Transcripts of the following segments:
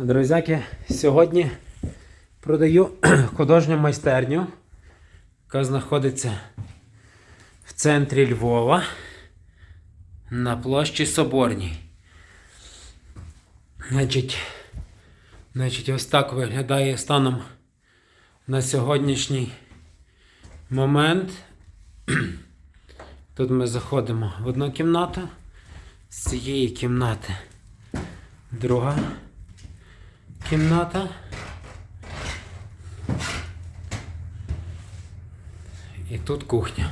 Друзяки, сьогодні продаю художню майстерню, яка знаходиться в центрі Львова на площі Соборній. Значить, значить, ось так виглядає станом на сьогоднішній момент. Тут ми заходимо в одну кімнату, з цієї кімнати друга кімната. І тут кухня.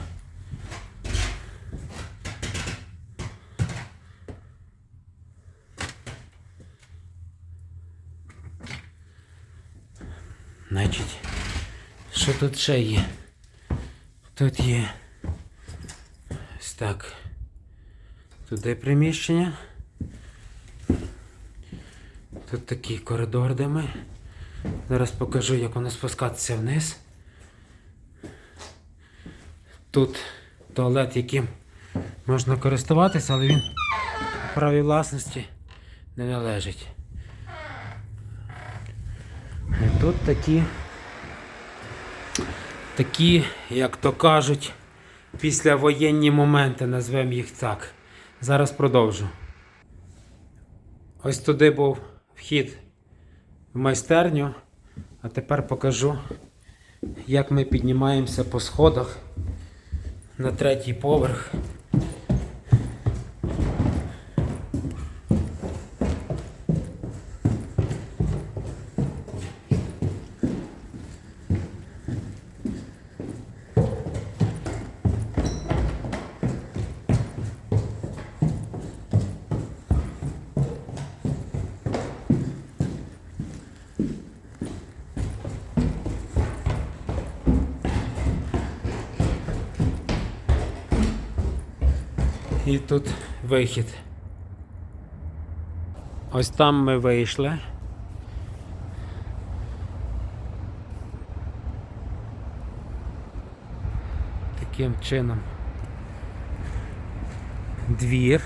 Значить, що тут ще є? Тут є ось так. Туди приміщення. Тут такий коридор, де ми. Зараз покажу, як воно спускатися вниз. Тут туалет, яким можна користуватися, але він в праві власності не належить. І тут такі, такі, як то кажуть, післявоєнні моменти, назвемо їх так. Зараз продовжу. Ось туди був вхід в майстерню, а тепер покажу, як ми піднімаємося по сходах на третій поверх. І тут вихід. Ось там ми вийшли. Таким чином. Двір.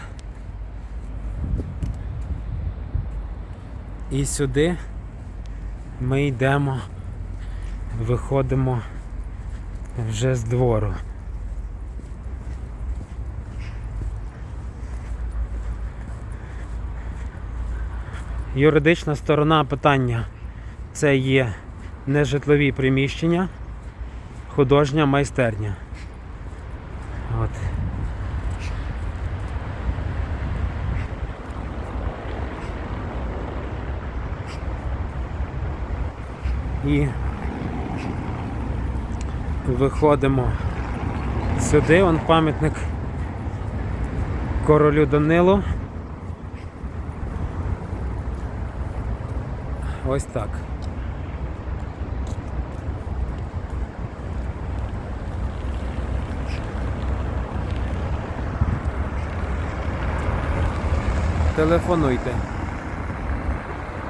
І сюди ми йдемо, виходимо вже з двору. Юридична сторона питання це є нежитлові приміщення, художня майстерня. От. І виходимо сюди, он пам'ятник королю Данилу. Ось так. Телефонуйте.